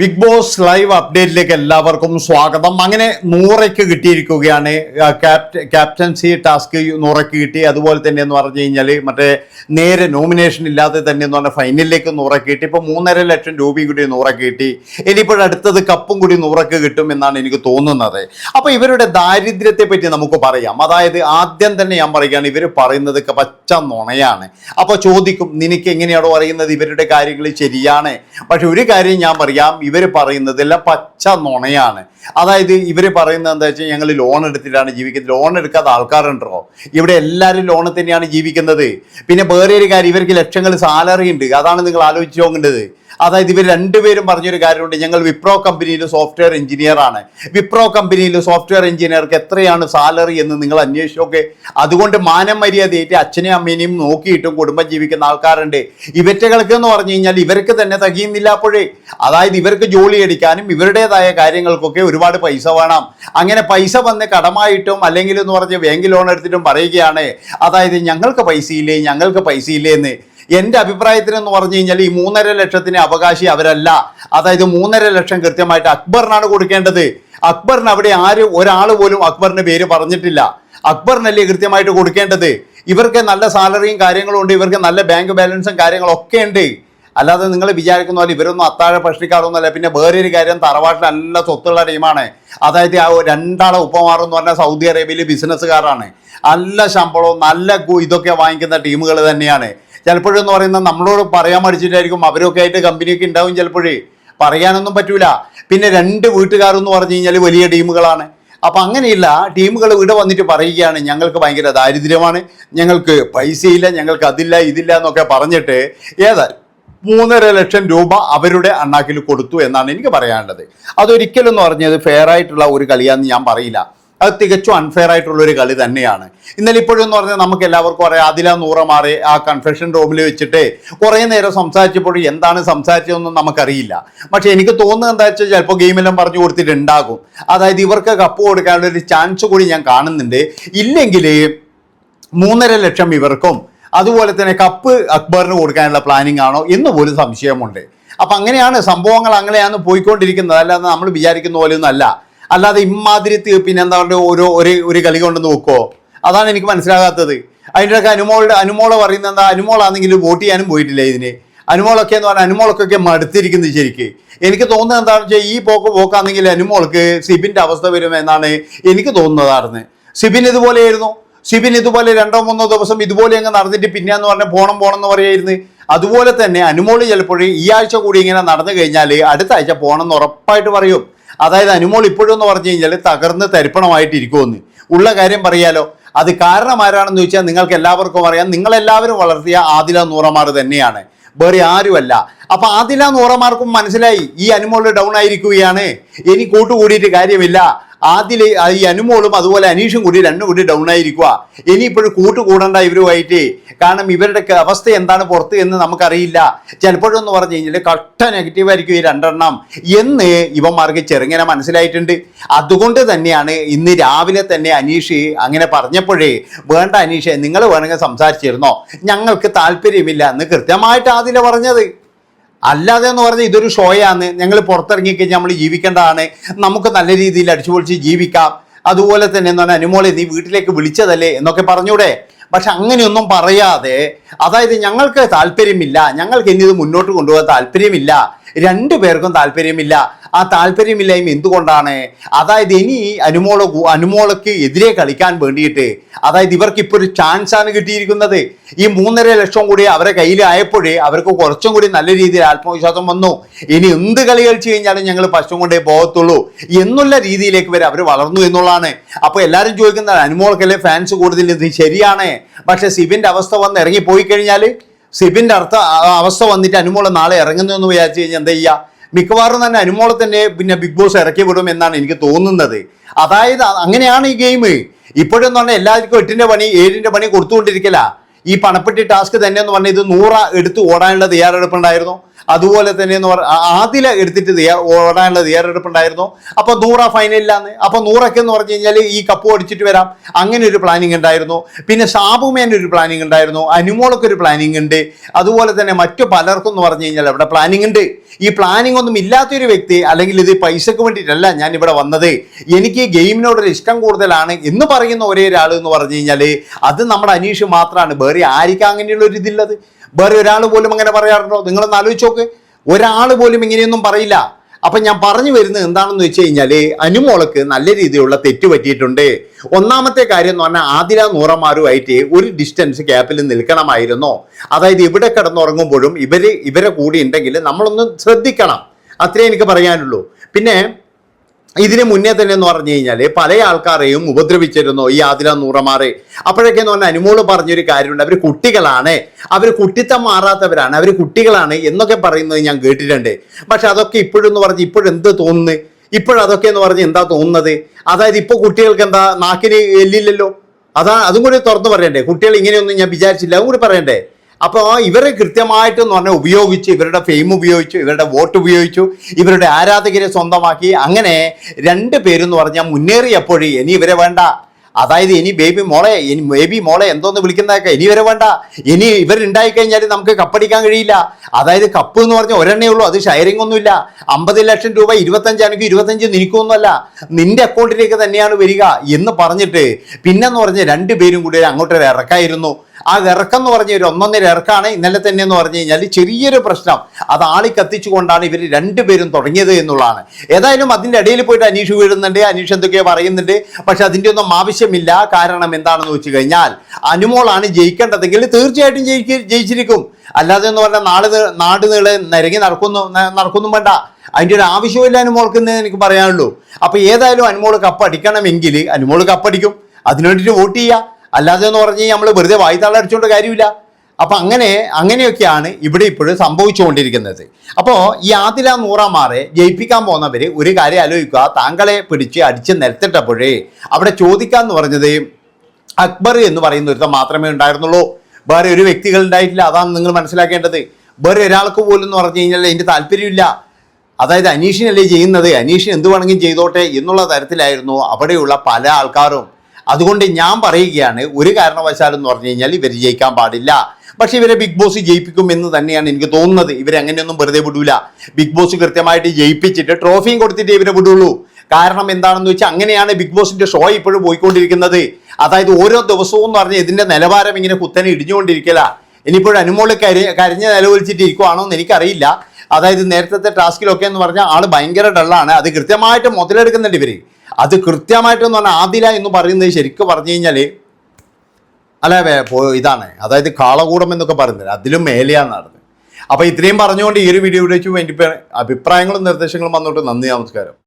Big boss live അപ്ഡേറ്റിലേക്ക് എല്ലാവർക്കും സ്വാഗതം. അങ്ങനെ നൂറയ്ക്ക് കിട്ടിയിരിക്കുകയാണ്. ക്യാപ്റ്റൻസി ടാസ്ക് നൂറയ്ക്ക് കിട്ടി. അതുപോലെ തന്നെ എന്ന് പറഞ്ഞു കഴിഞ്ഞാൽ മറ്റേ നേരെ നോമിനേഷൻ ഇല്ലാതെ തന്നെ എന്ന് പറഞ്ഞാൽ ഫൈനലിലേക്ക് നൂറയ്ക്ക് കിട്ടി. ഇപ്പോൾ മൂന്നര ലക്ഷം രൂപയും കൂടി നൂറയ്ക്ക് കിട്ടി. ഇനിയിപ്പോൾ അടുത്തത് കപ്പും കൂടി നൂറയ്ക്ക് കിട്ടും എന്നാണ് എനിക്ക് തോന്നുന്നത്. അപ്പോൾ ഇവരുടെ ദാരിദ്ര്യത്തെ പറ്റി നമുക്ക് പറയാം. അതായത് ആദ്യം തന്നെ ഞാൻ പറയുകയാണ് ഇവർ പറയുന്നത് പച്ച നുണയാണ്. അപ്പോൾ ചോദിക്കും നിനക്ക് എങ്ങനെയാണോ അറിയുന്നത് ഇവരുടെ കാര്യങ്ങൾ ശരിയാണ്? പക്ഷെ ഒരു കാര്യം ഞാൻ പറയാം ഇവർ പറയുന്നതെല്ലാം പച്ച നുണയാണ്. അതായത് ഇവർ പറയുന്നത് എന്താ വെച്ചാൽ ഞങ്ങൾ ലോൺ എടുത്തിട്ടാണ് ജീവിക്കുന്നത്. ലോൺ എടുക്കാത്ത ആൾക്കാരുണ്ടോ? ഇവിടെ എല്ലാവരും ലോൺ തന്നെയാണ് ജീവിക്കുന്നത്. പിന്നെ വേറെ ഒരു കാര്യം ഇവർക്ക് ലക്ഷങ്ങൾ സാലറി ഉണ്ട്. അതാണ് നിങ്ങൾ ആലോചിച്ച് നോക്കേണ്ടത്. അതായത് ഇവർ രണ്ടുപേരും പറഞ്ഞൊരു കാര്യമുണ്ട്. ഞങ്ങൾ വിപ്രോ കമ്പനിയിൽ സോഫ്റ്റ്വെയർ എഞ്ചിനീയർ ആണ്. വിപ്രോ കമ്പനിയിൽ സോഫ്റ്റ്വെയർ എഞ്ചിനീയർക്ക് എത്രയാണ് സാലറി എന്ന് നിങ്ങൾ അന്വേഷിച്ചൊക്കെ. അതുകൊണ്ട് മാനം മര്യാദയായിട്ട് അച്ഛനെയും അമ്മേനെയും നോക്കിയിട്ടും കുടുംബം ജീവിക്കുന്ന ആൾക്കാരുണ്ട്. ഇവറ്റകൾക്ക് എന്ന് പറഞ്ഞു കഴിഞ്ഞാൽ ഇവർക്ക് തന്നെ തികയുന്നില്ല അപ്പോഴേ. അതായത് ഇവർക്ക് ജോലി അടിക്കാനും ഇവരുടേതായ കാര്യങ്ങൾക്കൊക്കെ ഒരുപാട് പൈസ വേണം. അങ്ങനെ പൈസ വന്ന് കടമായിട്ടും അല്ലെങ്കിൽ എന്ന് പറഞ്ഞ് ബാങ്ക് ലോൺ എടുത്തിട്ടും പറയുകയാണ്. അതായത് ഞങ്ങൾക്ക് പൈസയില്ലേ ഞങ്ങൾക്ക് പൈസയില്ലേ എന്ന്. എന്റെ അഭിപ്രായത്തിൽ എന്ന് പറഞ്ഞു കഴിഞ്ഞാൽ ഈ മൂന്നര ലക്ഷത്തിന് അവകാശി അവരല്ല. അതായത് മൂന്നര ലക്ഷം കൃത്യമായിട്ട് അക്ബറിനാണ് കൊടുക്കേണ്ടത്. അക്ബറിന് അവിടെ ആര് ഒരാൾ പോലും അക്ബറിന് പേര് പറഞ്ഞിട്ടില്ല. അക്ബറിനല്ലേ കൃത്യമായിട്ട് കൊടുക്കേണ്ടത്? ഇവർക്ക് നല്ല സാലറിയും കാര്യങ്ങളും ഉണ്ട് ഇവർക്ക് നല്ല ബാങ്ക് ബാലൻസും കാര്യങ്ങളൊക്കെ ഉണ്ട്. അല്ലാതെ നിങ്ങൾ വിചാരിക്കുന്ന പോലെ ഇവരൊന്നും അത്താഴ ഭക്ഷിക്കാറൊന്നുമല്ല പിന്നെ വേറൊരു കാര്യം തറവാട്ടിൽ നല്ല സ്വത്തുള്ള ടീമാണ് അതായത് ആ രണ്ടാളെ ഉപ്പമാർ എന്ന് പറഞ്ഞാൽ സൗദി അറേബ്യയിൽ ബിസിനസ്സുകാരാണ് നല്ല ശമ്പളവും നല്ല ഇതൊക്കെ വാങ്ങിക്കുന്ന ടീമുകൾ തന്നെയാണ്. ചിലപ്പോഴെന്ന് പറയുന്നത് നമ്മളോട് പറയാൻ മടിച്ചിട്ടായിരിക്കും അവരൊക്കെ ആയിട്ട് കമ്പനിയൊക്കെ ഉണ്ടാവും ചിലപ്പോഴേ. പറയാനൊന്നും പറ്റൂല. പിന്നെ രണ്ട് വീട്ടുകാരെന്ന് പറഞ്ഞു കഴിഞ്ഞാൽ വലിയ ടീമുകളാണ്. അപ്പം അങ്ങനെയില്ല ടീമുകൾ ഇവിടെ വന്നിട്ട് പറയുകയാണ് ഞങ്ങൾക്ക് ഭയങ്കര ദാരിദ്ര്യമാണ് ഞങ്ങൾക്ക് പൈസയില്ല ഞങ്ങൾക്ക് അതില്ല ഇതില്ല എന്നൊക്കെ പറഞ്ഞിട്ട് ഏതാ മൂന്നര ലക്ഷം രൂപ അവരുടെ അണ്ണാക്കിൽ കൊടുത്തു എന്നാണ് എനിക്ക് പറയാനുള്ളത്. അതൊരിക്കലും എന്ന് പറഞ്ഞത് ഫെയർ ആയിട്ടുള്ള ഒരു കളിയാന്ന് ഞാൻ പറയില്ല. അത് തികച്ചും അൺഫെയർ ആയിട്ടുള്ള ഒരു കളി തന്നെയാണ്. ഇന്നലെ ഇപ്പോഴും എന്ന് പറഞ്ഞാൽ നമുക്ക് എല്ലാവർക്കും അറിയാം അതിലാ നൂറ മാറി ആ കൺഫെഷൻ റൂമിൽ വെച്ചിട്ട് കുറേ നേരം സംസാരിച്ചപ്പോൾ എന്താണ് സംസാരിച്ചതെന്നും നമുക്കറിയില്ല. പക്ഷെ എനിക്ക് തോന്നുന്നത് എന്താ വെച്ചാൽ ചിലപ്പോൾ ഗെയിമെല്ലാം പറഞ്ഞു കൊടുത്തിട്ടുണ്ടാകും. അതായത് ഇവർക്ക് കപ്പ് കൊടുക്കാനുള്ള ഒരു ചാൻസ് കൂടി ഞാൻ കാണുന്നുണ്ട്. ഇല്ലെങ്കിൽ മൂന്നര ലക്ഷം ഇവർക്കും അതുപോലെ തന്നെ കപ്പ് അക്ബറിന് കൊടുക്കാനുള്ള പ്ലാനിങ് ആണോ എന്ന് പോലും സംശയമുണ്ട്. അപ്പം അങ്ങനെയാണ് സംഭവങ്ങൾ അങ്ങനെയാണ് പോയിക്കൊണ്ടിരിക്കുന്നത്. അല്ലാതെ നമ്മൾ വിചാരിക്കുന്ന പോലെയൊന്നും അല്ല. അല്ലാതെ ഇമ്മാതിരി പിന്നെ എന്താ പറയുക ഓരോ ഒരു ഒരു കളി കൊണ്ട് നോക്കുമോ അതാണ് എനിക്ക് മനസ്സിലാകാത്തത്. അതിന്റെ ഒക്കെ അനുമോളുടെ അനുമോളെ പറയുന്നത് എന്താ അനുമോളാണെങ്കിൽ വോട്ട് ചെയ്യാനും പോയിട്ടില്ല ഇതിന്. അനുമോളൊക്കെ എന്ന് പറഞ്ഞാൽ അനുമോളൊക്കെ മടുത്തിരിക്കുന്നത് ശരിക്ക്. എനിക്ക് തോന്നുന്നത് എന്താണെന്ന് വെച്ചാൽ ഈ പോക്ക് പോക്കാണെങ്കിൽ അനുമോൾക്ക് സിബിന്റെ അവസ്ഥ വരുമെന്നാണ് എനിക്ക് തോന്നുന്നതായിരുന്നു സിബിൻ ഇതുപോലെയായിരുന്നു. സിബിൻ ഇതുപോലെ രണ്ടോ മൂന്നോ ദിവസം ഇതുപോലെ അങ്ങ് നടന്നിട്ട് പിന്നെ എന്ന് പറഞ്ഞാൽ പോണം പോണം എന്ന് പറയായിരുന്നു. അതുപോലെ തന്നെ അനുമോൾ ചിലപ്പോൾ ഈ ആഴ്ച കൂടി ഇങ്ങനെ നടന്നു കഴിഞ്ഞാൽ അടുത്ത ആഴ്ച പോകണം എന്ന് ഉറപ്പായിട്ട് പറയും. അതായത് അനുമോൾ ഇപ്പോഴും എന്ന് പറഞ്ഞു കഴിഞ്ഞാൽ തകർന്ന് തരിപ്പണമായിട്ട് ഇരിക്കുമെന്ന് ഉള്ള കാര്യം പറയാലോ. അത് കാരണം ആരാണെന്ന് ചോദിച്ചാൽ നിങ്ങൾക്ക് എല്ലാവർക്കും അറിയാം. നിങ്ങളെല്ലാവരും വളർത്തിയ ആദില നൂറമാർ തന്നെയാണ്. വേറെ ആരുമല്ല. അപ്പൊ ആദില നൂറമാർക്കും മനസ്സിലായി ഈ അനുമോൾ ഡൗൺ ആയിരിക്കുകയാണ്. ഇനി കൂട്ടുകൂടിയിട്ട് കാര്യമില്ല. ആദിൽ ഈ അനുമോളും അതുപോലെ അനീഷും കൂടി രണ്ടും കൂടി ഡൗൺ ആയിരിക്കുക ഇനിയിപ്പോഴും കൂട്ടുകൂടണ്ട ഇവരുമായിട്ട് കാരണം ഇവരുടെ അവസ്ഥ എന്താണ് പുറത്ത് എന്ന് നമുക്കറിയില്ല. ചിലപ്പോഴെന്ന് പറഞ്ഞു കഴിഞ്ഞാൽ കട്ട നെഗറ്റീവ് ആയിരിക്കും ഈ രണ്ടെണ്ണം. എന്ന് ഇവന്മാർക്ക് ചെറുങ്ങനെ മനസ്സിലായിട്ടുണ്ട്. അതുകൊണ്ട് തന്നെയാണ് ഇന്ന് രാവിലെ തന്നെ അനീഷ് അങ്ങനെ പറഞ്ഞപ്പോഴേ വേണ്ട അനീഷെ നിങ്ങൾ വേണമെങ്കിൽ സംസാരിച്ചിരുന്നോ? ഞങ്ങൾക്ക് താല്പര്യമില്ല. എന്ന് കൃത്യമായിട്ട് ആദില പറഞ്ഞത്. അല്ലാതെ എന്ന് പറഞ്ഞാൽ ഇതൊരു ഷോയാണ്. ഞങ്ങൾ പുറത്തിറങ്ങി കഴിഞ്ഞാൽ നമ്മൾ ജീവിക്കേണ്ടതാണ്. നമുക്ക് നല്ല രീതിയിൽ അടിച്ചുപൊളിച്ച് ജീവിക്കാം. അതുപോലെ തന്നെ എന്താണ് അനുമോളെ നീ വീട്ടിലേക്ക് വിളിച്ചതല്ലേ എന്നൊക്കെ പറഞ്ഞൂടെ. പക്ഷെ അങ്ങനെയൊന്നും പറയാതെ അതായത് ഞങ്ങൾക്ക് താല്പര്യമില്ല. ഞങ്ങൾക്ക് ഇനി ഇത് മുന്നോട്ട് കൊണ്ടുപോകാൻ താല്പര്യമില്ല. രണ്ടു പേർക്കും താല്പര്യമില്ല. ആ താല്പര്യമില്ലായ്മ എന്തുകൊണ്ടാണ്? അതായത് ഇനി അനുമോള അനുമോളക്ക് എതിരെ കളിക്കാൻ വേണ്ടിയിട്ട്. അതായത് ഇവർക്ക് ഇപ്പോൾ ഒരു ചാൻസ് ആണ് കിട്ടിയിരിക്കുന്നത്. ഈ മൂന്നര ലക്ഷം കൂടി അവരെ കയ്യിൽ ആയപ്പോഴേ അവർക്ക് കുറച്ചും കൂടി നല്ല രീതിയിൽ ആത്മവിശ്വാസം വന്നു. ഇനി എന്ത് കളി കളിച്ചു കഴിഞ്ഞാലും ഞങ്ങൾ പശുവും കൊണ്ടേ പോകത്തുള്ളൂ. എന്നുള്ള രീതിയിലേക്ക് വരെ അവർ വളർന്നു എന്നുള്ളതാണ്. അപ്പോൾ എല്ലാവരും ചോദിക്കുന്നത് അനുമോൾക്കല്ലേ ഫാൻസ് കൂടുതൽ? ഇത് ശരിയാണ്. പക്ഷേ സിബിന്റെ അവസ്ഥ വന്ന് ഇറങ്ങി പോയി കഴിഞ്ഞാൽ സിബിന്റെ അർത്ഥ അവസ്ഥ വന്നിട്ട് അനുമോൾ നാളെ ഇറങ്ങുന്നു എന്ന് വിചാരിച്ചു കഴിഞ്ഞാൽ എന്താ ചെയ്യുക മിക്കവാറും തന്നെ അനുമോളെ തന്നെ പിന്നെ ബിഗ് ബോസ് ഇറക്കി വിടും എന്നാണ് എനിക്ക് തോന്നുന്നത്. അതായത് അങ്ങനെയാണ് ഈ ഗെയിം. ഇപ്പോഴെന്ന് പറഞ്ഞാൽ എല്ലാവർക്കും എട്ടിന്റെ പണി ഏഴിന്റെ പണി കൊടുത്തുകൊണ്ടിരിക്കല. ഈ പണപ്പെട്ടി ടാസ്ക് തന്നെ എന്ന് പറഞ്ഞാൽ ഇത് നൂറ എടുത്ത് ഓടാനുള്ള തയ്യാറെടുപ്പുണ്ടായിരുന്നു. അതുപോലെ തന്നെ എന്ന് പറ ആദ്യം എടുത്തിട്ട് തയ്യാർ ഓടാനുള്ള തയ്യാറെടുപ്പുണ്ടായിരുന്നു. അപ്പോൾ നൂറ ഫൈനലിലാന്ന്. അപ്പോൾ നൂറൊക്കെ എന്ന് പറഞ്ഞു കഴിഞ്ഞാൽ ഈ കപ്പ് അടിച്ചിട്ട് വരാം. അങ്ങനെ ഒരു പ്ലാനിങ് ഉണ്ടായിരുന്നു. പിന്നെ സാബുമേന്റെ ഒരു പ്ലാനിങ് ഉണ്ടായിരുന്നു. അനുമോളൊക്കെ ഒരു പ്ലാനിങ് ഉണ്ട്. അതുപോലെ തന്നെ മറ്റു പലർക്കും എന്ന് പറഞ്ഞു കഴിഞ്ഞാൽ അവിടെ പ്ലാനിങ് ഉണ്ട്. ഈ പ്ലാനിങ് ഒന്നും ഇല്ലാത്തൊരു വ്യക്തി അല്ലെങ്കിൽ ഇത് പൈസക്ക് വേണ്ടിയിട്ടല്ല ഞാൻ ഇവിടെ വന്നത്. എനിക്ക് ഈ ഗെയിമിനോടൊരു ഇഷ്ടം കൂടുതലാണ് എന്ന് പറയുന്ന ഒരേ ഒരാൾ എന്ന് പറഞ്ഞു കഴിഞ്ഞാൽ അത് നമ്മുടെ അനീഷ് മാത്രമാണ് വേറെ ആർക്കും അങ്ങനെയുള്ള ഒരു ഇതില്ലത് വേറെ ഒരാൾ പോലും അങ്ങനെ പറയാറുണ്ടോ? നിങ്ങളൊന്ന് ആലോചിച്ച് നോക്ക്. ഒരാൾ പോലും ഇങ്ങനെയൊന്നും പറയില്ല. അപ്പൊ ഞാൻ പറഞ്ഞു വരുന്നത് എന്താണെന്ന് വെച്ച് കഴിഞ്ഞാൽ അനുമോളക്ക് നല്ല രീതിയിലുള്ള തെറ്റ് പറ്റിയിട്ടുണ്ട്. ഒന്നാമത്തെ കാര്യം എന്ന് പറഞ്ഞാൽ ആതിര നൂറന്മാരുമായിട്ട് ഒരു ഡിസ്റ്റൻസ് ഗ്യാപ്പിൽ നിൽക്കണമായിരുന്നോ. അതായത് ഇവിടെ കിടന്നുറങ്ങുമ്പോഴും ഇവർ ഇവരെ കൂടി ഉണ്ടെങ്കിൽ നമ്മളൊന്ന് ശ്രദ്ധിക്കണം. അത്രേ എനിക്ക് പറയാനുള്ളൂ. പിന്നെ ഇതിന് മുന്നേ തന്നെ എന്ന് പറഞ്ഞു കഴിഞ്ഞാൽ പല ആൾക്കാരെയും ഉപദ്രവിച്ചിരുന്നു ഈ ആദില നൂറമാറെ അപ്പോഴൊക്കെ എന്ന് പറഞ്ഞാൽ അനുമോൾ പറഞ്ഞൊരു കാര്യമുണ്ട്. അവർ കുട്ടികളാണ്. അവർ കുട്ടിത്തം മാറാത്തവരാണ്. അവർ കുട്ടികളാണ് എന്നൊക്കെ പറയുന്നത് ഞാൻ കേട്ടിട്ടുണ്ട്. പക്ഷെ അതൊക്കെ ഇപ്പോഴെന്ന് പറഞ്ഞ് ഇപ്പോഴെന്ത് തോന്നുന്നു? ഇപ്പോഴതൊക്കെ എന്ന് പറഞ്ഞ് എന്താ തോന്നുന്നത്? അതായത് ഇപ്പോൾ കുട്ടികൾക്ക് എന്താ നാക്കിന് എല്ലില്ലല്ലോ? അതാ അതും കൂടി തുറന്നു പറയണ്ടേ? കുട്ടികൾ ഇങ്ങനെയൊന്നും ഞാൻ വിചാരിച്ചില്ല. അതും കൂടി പറയണ്ടേ? അപ്പോൾ ഇവരെ കൃത്യമായിട്ട് എന്ന് പറഞ്ഞാൽ ഉപയോഗിച്ച് ഇവരുടെ ഫെയിം ഉപയോഗിച്ചു ഇവരുടെ വോട്ട് ഉപയോഗിച്ചു ഇവരുടെ ആരാധകരെ സ്വന്തമാക്കി. അങ്ങനെ രണ്ട് പേരെന്ന് പറഞ്ഞാൽ മുന്നേറിയപ്പോഴേ ഇനി ഇവരെ വേണ്ട. അതായത് ഇനി ബേബി മോളെ ഇനി ബേബി മോളെ എന്തോന്ന് വിളിക്കുന്നതൊക്കെ ഇനി ഇവരെ വേണ്ട. ഇനി ഇവരുണ്ടായി കഴിഞ്ഞാൽ നമുക്ക് കപ്പടിക്കാൻ കഴിയില്ല. അതായത് കപ്പ് എന്ന് പറഞ്ഞാൽ ഒരെണ്ണേ ഉള്ളൂ അത് ഷെയറിംഗ് ഒന്നുമില്ല അമ്പത് ലക്ഷം രൂപ ഇരുപത്തഞ്ചാണെങ്കിൽ ഇരുപത്തഞ്ച് നിനക്കൊന്നുമല്ല. നിന്റെ അക്കൗണ്ടിലേക്ക് തന്നെയാണ് വരിക എന്ന് പറഞ്ഞിട്ട് പിന്നെന്ന് പറഞ്ഞ് രണ്ടുപേരും കൂടി അങ്ങോട്ടൊരു ഇറക്കായിരുന്നു. ആ ഇറക്കം എന്ന് പറഞ്ഞ ഒരു ഒന്നൊന്നര ഇറക്കാണ് ഇന്നലെ തന്നെ എന്ന് പറഞ്ഞു കഴിഞ്ഞാൽ ചെറിയൊരു പ്രശ്നം. അത് ആളി കത്തിച്ചുകൊണ്ടാണ് ഇവർ രണ്ടുപേരും തുടങ്ങിയത് എന്നുള്ളതാണ്. ഏതായാലും അതിന്റെ ഇടയിൽ പോയിട്ട് അനീഷ് വീഴുന്നുണ്ട് അനീഷ് എന്തൊക്കെയോ പറയുന്നുണ്ട്. പക്ഷെ അതിന്റെ ഒന്നും ആവശ്യമില്ല. കാരണം എന്താണെന്ന് വെച്ച് കഴിഞ്ഞാൽ അനുമോളാണ് ജയിക്കേണ്ടതെങ്കിൽ തീർച്ചയായിട്ടും ജയിക്ക ജയിച്ചിരിക്കും. അല്ലാതെ എന്ന് പറഞ്ഞാൽ നാട് നാട് നീളെ നിരങ്ങി നടക്കുന്നു നടക്കുന്നു വേണ്ട. അതിന്റെ ഒരു ആവശ്യമില്ല അനുമോൾക്കെന്ന് എനിക്ക് പറയാനുള്ളൂ. അപ്പൊ ഏതായാലും അനുമോൾ കപ്പടിക്കണമെങ്കിൽ അനുമോൾ കപ്പടിക്കും. അതിനു വേണ്ടിയിട്ട് വോട്ട് ചെയ്യുക. അല്ലാതെ എന്ന് പറഞ്ഞ് നമ്മൾ വെറുതെ വായ്ത്താളടിച്ചുകൊണ്ട് കാര്യമില്ല. അപ്പം അങ്ങനെ അങ്ങനെയൊക്കെയാണ് ഇവിടെ ഇപ്പോഴും സംഭവിച്ചുകൊണ്ടിരിക്കുന്നത്. അപ്പോൾ ഈ ആദില നൂറാമാറെ ജയിപ്പിക്കാൻ പോകുന്നവർ ഒരു കാര്യം ആലോചിക്കുക. താങ്കളെ പിടിച്ച് അടിച്ച് നിരത്തിട്ടപ്പോഴേ അവിടെ ചോദിക്കാന്ന് പറഞ്ഞത് അക്ബർ എന്ന് പറയുന്ന ഒരുത്തം മാത്രമേ ഉണ്ടായിരുന്നുള്ളൂ. വേറെ ഒരു വ്യക്തികൾ ഉണ്ടായിട്ടില്ല. അതാണ് നിങ്ങൾ മനസ്സിലാക്കേണ്ടത്. വേറെ ഒരാൾക്ക് പോലും എന്ന് പറഞ്ഞു കഴിഞ്ഞാൽ എന്റെ താല്പര്യമില്ല. അതായത് അനീഷിനല്ലേ ചെയ്യുന്നത്? അനീഷിന് എന്ത് വേണമെങ്കിലും ചെയ്തോട്ടെ എന്നുള്ള തരത്തിലായിരുന്നു അവിടെയുള്ള പല ആൾക്കാരും. അതുകൊണ്ട് ഞാൻ പറയുകയാണ് ഒരു കാരണവശാലും എന്ന് പറഞ്ഞു കഴിഞ്ഞാൽ ഇവർ ജയിക്കാൻ പാടില്ല. പക്ഷെ ഇവരെ ബിഗ് ബോസ് ജയിപ്പിക്കും എന്ന് തന്നെയാണ് എനിക്ക് തോന്നുന്നത്. ഇവരെ അങ്ങനെയൊന്നും വെറുതെ വിടൂല. ബിഗ് ബോസ് കൃത്യമായിട്ട് ജയിപ്പിച്ചിട്ട് ട്രോഫിയും കൊടുത്തിട്ട് ഇവരെ വിടുള്ളൂ. കാരണം എന്താണെന്ന് വെച്ചാൽ അങ്ങനെയാണ് ബിഗ് ബോസിന്റെ ഷോ ഇപ്പോഴും പോയിക്കൊണ്ടിരിക്കുന്നത്. അതായത് ഓരോ ദിവസവും എന്ന് പറഞ്ഞാൽ ഇതിന്റെ നിലവാരം ഇങ്ങനെ കുത്തനെ ഇടിഞ്ഞുകൊണ്ടിരിക്കല. ഇനിയിപ്പോഴും അനുമോൾ കരി കരഞ്ഞ് നിലവിളിച്ചിട്ട് ഇരിക്കുവാണോ എന്ന് എനിക്കറിയില്ല. അതായത് നേരത്തെ ടാസ്കിലൊക്കെ എന്ന് പറഞ്ഞാൽ ആൾ ഭയങ്കര ഡള്ളാണ് അത് കൃത്യമായിട്ട് മുതലെടുക്കുന്നുണ്ട് ഇവർ. അത് കൃത്യമായിട്ടെന്ന് പറഞ്ഞാൽ ആദില എന്ന് പറയുന്നത് ശരിക്കും പറഞ്ഞു കഴിഞ്ഞാൽ അല്ല ഇതാണ്. അതായത് കാളകൂടം എന്നൊക്കെ പറയുന്നത്. അതിലും മേലെയാണ് നടന്നത്. അപ്പോൾ ഇത്രയും പറഞ്ഞുകൊണ്ട് ഈ ഒരു വീഡിയോയിലേക്ക് വേണ്ടി അഭിപ്രായങ്ങളും നിർദ്ദേശങ്ങളും വന്നോട്ട് നന്ദി നമസ്കാരം.